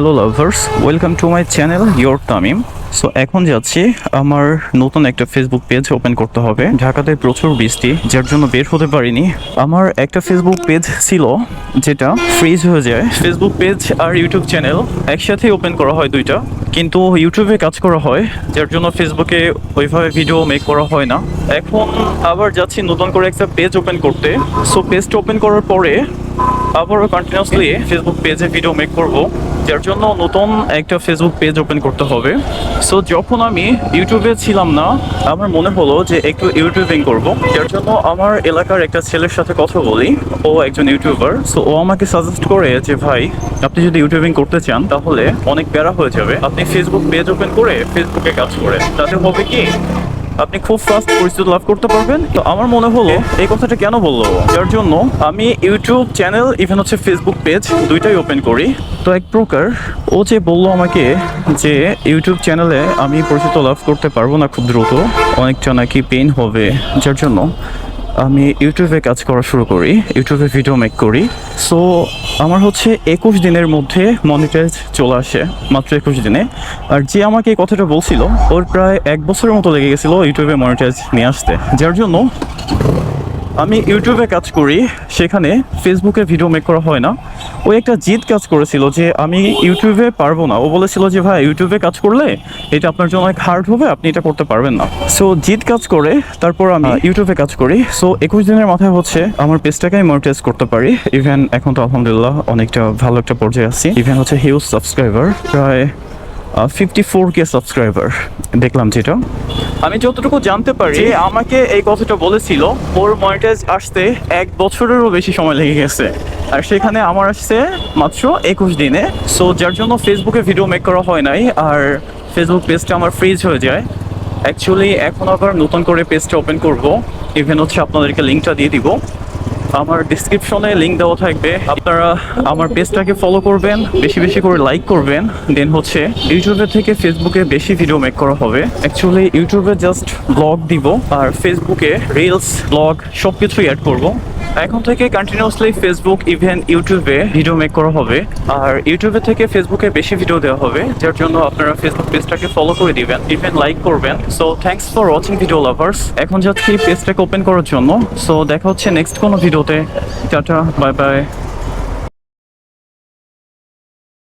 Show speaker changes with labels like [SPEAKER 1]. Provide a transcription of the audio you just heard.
[SPEAKER 1] Hello lovers welcome to my channel your Tamim so এখন যাচ্ছি, আমার নতুন একটা ফেসবুক পেজ ওপেন করতে হবে। ঢাকাতে প্রচুর বৃষ্টি, যার জন্য বের হতে পারিনি। আমার একটা ফেসবুক পেজ ছিল, যেটা ফ্রিজ হয়ে যায়। ফেসবুক পেজ আর ইউটিউব চ্যানেল একসাথেই ওপেন করা হয় দুইটা। কিন্তু ইউটিউবে কাজ করা হয়, যার জন্য ফেসবুকে ওইভাবে ভিডিও মেক করা হয় না। এখন আবার যাচ্ছি নতুন করে একটা পেজ ওপেন করতে। সো পেজটা ওপেন করার পরে আবারও কন্টিনিউসলি ফেসবুক পেজে ভিডিও মেক করব। যার জন্য নতুন একটা ফেসবুক পেজ ওপেন করতে হবে। সো যখন আমি ইউটিউবে ছিলাম না, আমার মনে হলো যে একটু ইউটিউবিং করব। যার জন্য আমার এলাকার একটা ছেলের সাথে কথা বলি। ও একজন ইউটিউবার সো ও আমাকে সাজেস্ট করে যে, ভাই, আপনি যদি ইউটিউবিং করতে চান, তাহলে অনেক প্যারা হয়ে যাবে। আপনি ফেসবুক পেজ ওপেন করে ফেসবুকে কাজ করেন। তাতে হবে কি আপনি খুব ফাস্ট পরিচিতি লাভ করতে পারবেন। তো আমার মনে হলো, এই কথাটা কেন বলল? যার জন্য আমি ইউটিউব চ্যানেল ইভেন হচ্ছে ফেসবুক পেজ দুইটাই ওপেন করি। তো এক প্রকার ও যে বলল আমাকে যে ইউটিউব চ্যানেলে আমি পরিচিতি লাভ করতে পারব না খুব দ্রুত, অনেকটা নাকি পেইন হবে। যার জন্য আমি ইউটিউবে কাজ করা শুরু করি, ইউটিউবে ভিডিও মেক করি। সো আমার হচ্ছে একুশ দিনের মধ্যে মনিটাইজ চলে আসে, মাত্র একুশ দিনে। আর যে আমাকে এই কথাটা বলছিল, ওর প্রায় এক বছরের মতো লেগে গেছিল ইউটিউবে মনিটাইজ নিয়ে আসতে। যার জন্য আমি ইউটিউবে কাজ করি সেখানে ফেসবুকে ভিডিও মেক করা হয় না। ও একটা জিদ কাজ করেছিল যে আমি ইউটিউবে পারব না। ও বলেছিল যে ভাই ইউটিউবে কাজ করলে এটা আপনার জন্য অনেক হার্ড হবে আপনি এটা করতে পারবেন না। সো জিদ কাজ করে তারপর আমি ইউটিউবে কাজ করি। সো একুশ দিনের মাথায় হচ্ছে আমার পেজটাকে আমি মনিটাইজ করতে পারি। ইভেন এখন তো আলহামদুলিল্লাহ অনেকটা ভালো একটা পর্যায়ে আছি। ইভেন হচ্ছে হিউজ সাবস্ক্রাইবার প্রায় ফিফটি ফোর কে সাবস্ক্রাইবার দেখলাম যেটা। আমি যতটুকু জানতে পারি আমাকে এই কথাটা বলেছিল ওর মনিটাইজ আসতে এক বছরেরও বেশি সময় লেগে গেছে। আর সেখানে আমার আসছে মাত্র একুশ দিনে। সো যার জন্য ফেসবুকে ভিডিও মেক করা হয় নাই আর ফেসবুক পেজটা আমার ফ্রিজ হয়ে যায়। অ্যাকচুয়ালি এখন আবার নতুন করে পেজটা ওপেন করব। ইভেন হচ্ছে আপনাদেরকে লিঙ্কটা দিয়ে দিব। আমার ডিসক্রিপশনে লিঙ্ক দেওয়া থাকবে। আপনারা আমার পেজটাকে ফলো করবেন, বেশি বেশি করে লাইক করবেন। দেন হচ্ছে ইউটিউবে থেকে ফেসবুকে বেশি ভিডিও মেক করা হবে। অ্যাকচুয়ালি ইউটিউবে জাস্ট ব্লগ দিব, আর ফেসবুকে রিলস ব্লগ সব কিছুই অ্যাড করব। এখন থেকে কন্টিনিউসলি ফেসবুক ইভেন ইউটিউবে ভিডিও মেক করা হবে। আর ইউটিউবে থেকে ফেসবুকে বেশি ভিডিও দেওয়া হবে, যার জন্য আপনারা ফেসবুক পেজটাকে ফলো করে দিবেন ইভেন লাইক করবেন। So thanks for watching video lovers এখন যাচ্ছি পেজটাকে ওপেন করার জন্য। সো দেখা হচ্ছে নেক্সট কোনো ভিডিওতে টাটা বাই বাই